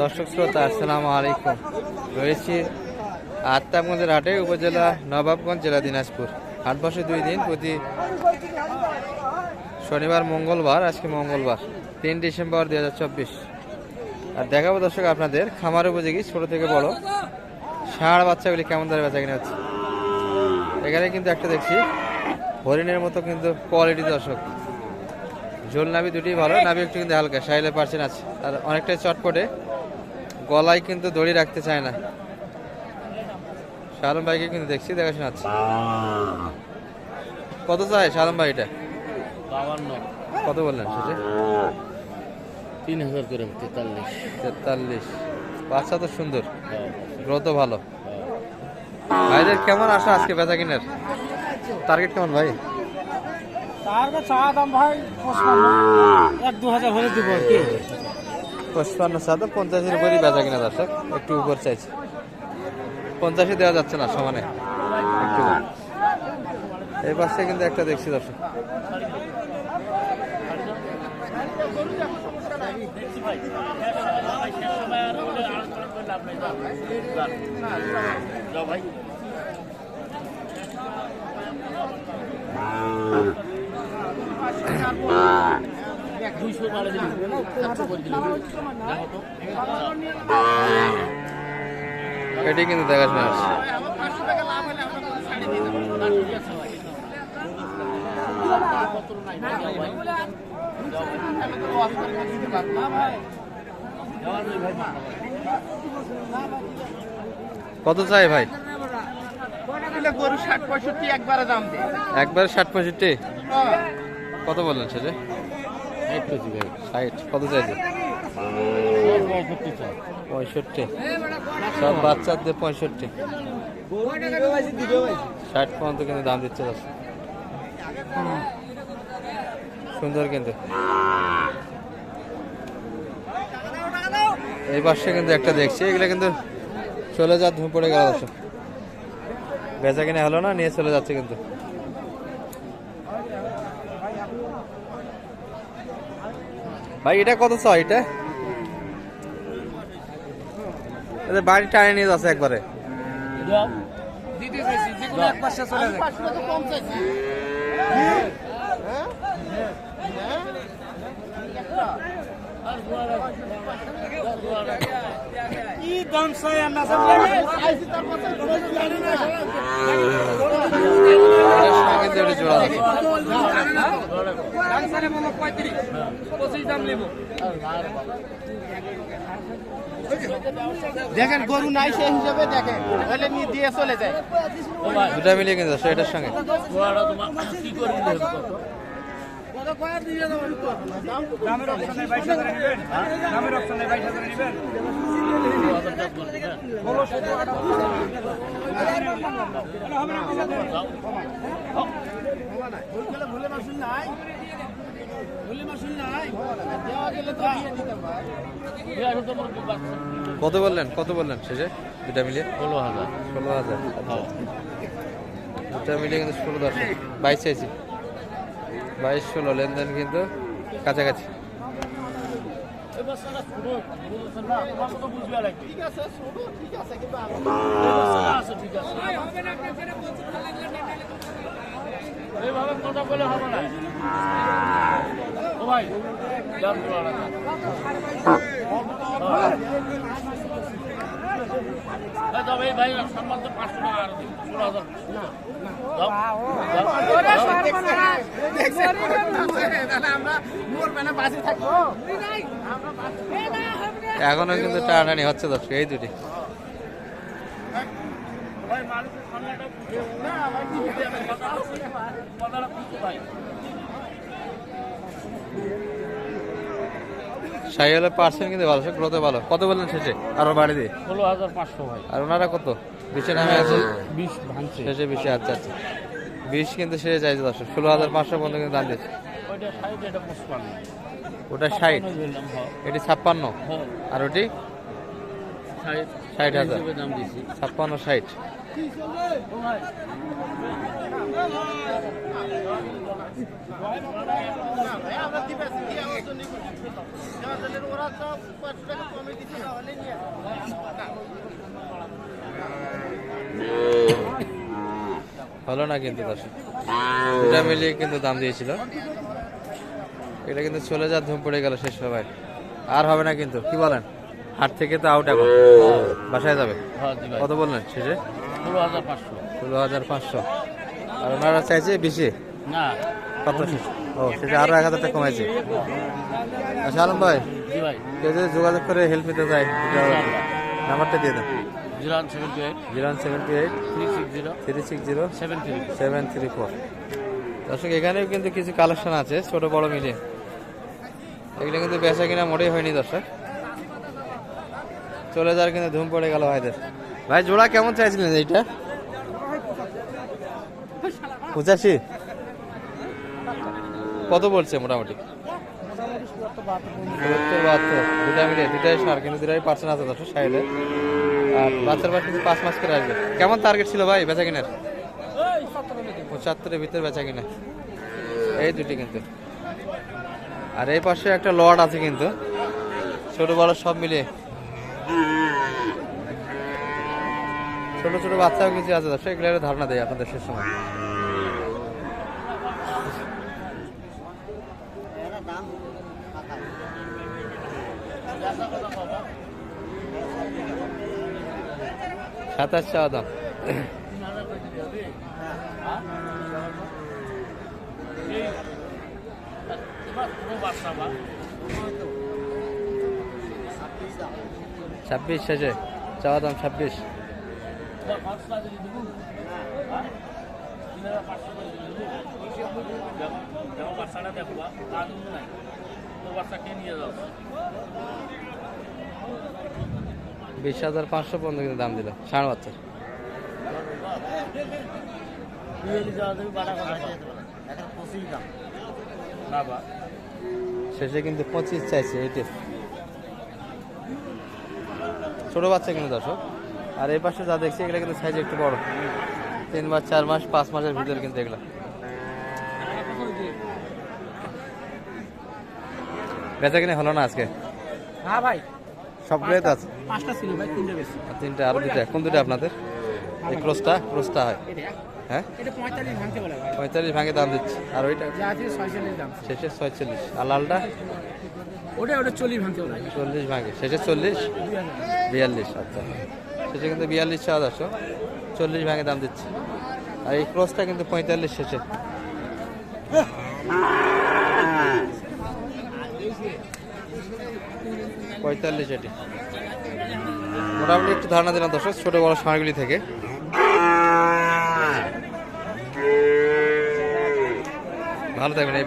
দর্শক শ্রোতা, আসসালামু আলাইকুম। রয়েছি আত্মাগঞ্জের হাটে, উপজেলা নবাবগঞ্জ, জেলা দিনাজপুর। হাট বসে দুই দিন, প্রতি শনিবার, মঙ্গলবার, আজকে মঙ্গলবার, তিন ডিসেম্বর দুই হাজার চব্বিশ। আর দেখাবো দর্শক আপনাদের, খামার উপযোগী, ছোট থেকে বড়। ষাঁড় বাচ্চাগুলি কেমন ধরে বেচা কিনে হচ্ছে। এখানে কিন্তু একটা দেখছি, হরিণের মতো কিন্তু কোয়ালিটি দর্শক। ঝোল নাবি দুটি ভালো নাবি একটু কিন্তু হালকা সাইলে পার্সেন্ট আছে আর অনেকটাই চটপটে। গলায় কিন্তু দড়ি রাখতে চায় না। শালম ভাইকে কিন্তু দেখছি দেখাশোনা আছে কত চাই শালম ভাই এটা? কত বললেন সেটা? তিন হাজার করে তেতাল্লিশ। তেতাল্লিশ। বাচ্চা তো সুন্দর। গ্রোথও ভালো। ভাইদের কেমন আশা আজকে বেচা কিনার? টার্গেট কেমন ভাই? তার চা দাম ভাই পঁচপান্ন। এক দু হাজার হলে দিব কি। পঁচপান্ন পঞ্চাশের উপরই বেচা কিনা দর্শক। একটু উপর চাইছে। পঞ্চাশে দেওয়া যাচ্ছে না সমানে। একটু। এই পাশে কিন্তু একটা দেখছি দর্শক। দিলি করে দিলি এটি কিন্তু দেখাশোনা আছে কত চাই ভাই? গরু ষাট পঁয়ষট্টি একবারে দাম দে। একবার ষাট পঁয়ষট্টি? কত বললেন সেটা? ষাট কত চাইছে? পঁয়ষট্টি। সব বাচ্চাদের পঁয়ষট্টি। ষাট পর্যন্ত কিন্তু দাম দিচ্ছে সুন্দর কিন্তু। এই পাশে কিন্তু একটা দেখছি, এগুলো কিন্তু চলে যা ধুম পড়ে গেল বেচা কিনে হলো না, নিয়ে চলে যাচ্ছে কিন্তু। ভাই এটা কত চাই এটা? বাড়ি টানে নিয়ে যাচ্ছে একবারে। দিতে না দেখেন গরু নাই সেই হিসেবে দেখেন। তাহলে নিয়ে দিয়ে চলে যায়। দুটা মিলিয়ে কিন্তু এটার সঙ্গে। কি করবি দামের অপশনে বাইশ হাজার নেবেন। দামের অপশনে বাইশ হাজার নেবেন। কত বললেন? কত বললেন শেষে? দুটা মিলিয়ে? ষোলো হাজার। ষোলো হাজার। দুটা মিলিয়ে কিন্তু ষোলো দশ। বাইশ চাইছি। বাইশ ষোলো লেনদেন কিন্তু কাছাকাছি। ভাই সম্মান তো পাঁচশো টাকা এখনও কিন্তু টানাটানি হচ্ছে দশ এই দুটি। পার্সেন্ট কিন্তু ভালো সে গ্রোথে ভালো। কত বললেন শেষে? আরও বাড়ি দিয়ে ষোলো হাজার পাঁচশো ভাই। আর ওনারা কত? বিশে নামে আছে? বিশ ভাঙছে। শেষে বিশে আচ্ছা আচ্ছা। বিশ কিন্তু শেষে চাইছে দশ ষোলো হাজার পাঁচশো পর্যন্ত কিন্তু দাম দিচ্ছে। ষাট এটা ওটা ষাট? হ্যাঁ। এটি ছাপ্পান্ন? হ্যাঁ। আর ওটি? ষাট ষাট হাজার। দাম দিয়েছি। হলো না কিন্তু দর্শক দুটা মিলিয়ে কিন্তু দাম দিয়েছিল। এটা কিন্তু চলে যা ধুম পড়ে গেল শেষ সবাই আর হবে না কিন্তু কি বলেন? হাট থেকে তো আউট এখন। বাসায় যাবে? কত বললেন শেষে? ষোলো হাজার পাঁচশো। ষোলো হাজার পাঁচশো। আর ওনারা চাইছে বেশি? না। কত ও সেটা আরও এক হাজার টাকা কমাইছে। আচ্ছা আলম ভাই ভাই। কেউ যদি যোগাযোগ করে হেল্প নিতে চাই নাম্বারটা দিয়ে দেন। Zero one seven two eight. Zero one seven two eight. Three six zero. Three six zero. Seven three seven three four. দর্শক এখানেও কিন্তু কিছু কালেকশন আছে ছোট বড় মিলিয়ে এগুলো কিন্তু বেচা কিনা মোটেই হয়নি দর্শক। চলে যাওয়ার কিন্তু ধুম পড়ে গেল ভাইদের। ভাই জোড়া কেমন চাইছিলেন এইটা? পঁচাশি? কত বলছে মোটামুটি? সত্তর বাহাত্তর। দুটা মিলিয়ে দুটাই সার কিন্তু দুটাই পার্সেন্ট আছে দর্শক সাইডে। আর বাচ্চার বাচ্চা কিন্তু পাঁচ মাস করে আসবে। কেমন টার্গেট ছিল ভাই বেচা কিনার? পঁচাত্তরের ভিতরে বেচা কিনা। এই দুটি কিন্তু। আর এই পাশে একটা লট আছে কিন্তু। ছোট বড় সব মিলিয়ে। ছোট ছোট বাচ্চাও কিছু আছে এগুলো একটা ধারণা দেয় আপনাদের শেষ সময়। সাতাশ চাওয়া দাম। ছাব্বিশ শেষে, চাওয়া দাম ছাব্বিশ। বাচ্চা বাচ্চাটা দেখো নাই তো বাচ্চাকে নিয়ে যাও বিশ হাজার পাঁচশো পর্যন্ত কিন্তু দাম দিল ষাঁড় বাচ্চা শেষে কিন্তু পঁচিশ চাইছে এইটে ছোট বাচ্চা কিন্তু দর্শক। আর এই পাশে যা দেখছি, এগুলো কিন্তু সাইজ একটু বড়। তিন মাস, চার মাস, পাঁচ মাসের ভিতরে কিন্তু এগুলো। বেচা কিনে হলো না আজকে? হ্যাঁ ভাই। তো আছে। পাঁচটা ছিল ভাই তিনটে বেশি। তিনটা আরও দুটা কোন দুটা আপনাদের? এই ক্রসটা ক্রসটা হয়। হ্যাঁ? পঁয়তাল্লিশ ভাঙে দাম দিচ্ছে। আর ওইটা ছয়চল্লিশ শেষে ছয়চল্লিশ। আর লালটা? ওটা ওটা চল্লিশ চল্লিশ ভাঙে। শেষে চল্লিশ? বিয়াল্লিশ আচ্ছা। শেষে কিন্তু বিয়াল্লিশ চল্লিশ ভাঙে দাম দিচ্ছে। আর এই ক্রসটা কিন্তু পঁয়তাল্লিশ শেষে। পঁয়তাল্লিশ এটি। মোটামুটি একটু ধারণা দিলাম দর্শক ছোটো বড় সারগুলি থেকে। ভালো থাকবেন এই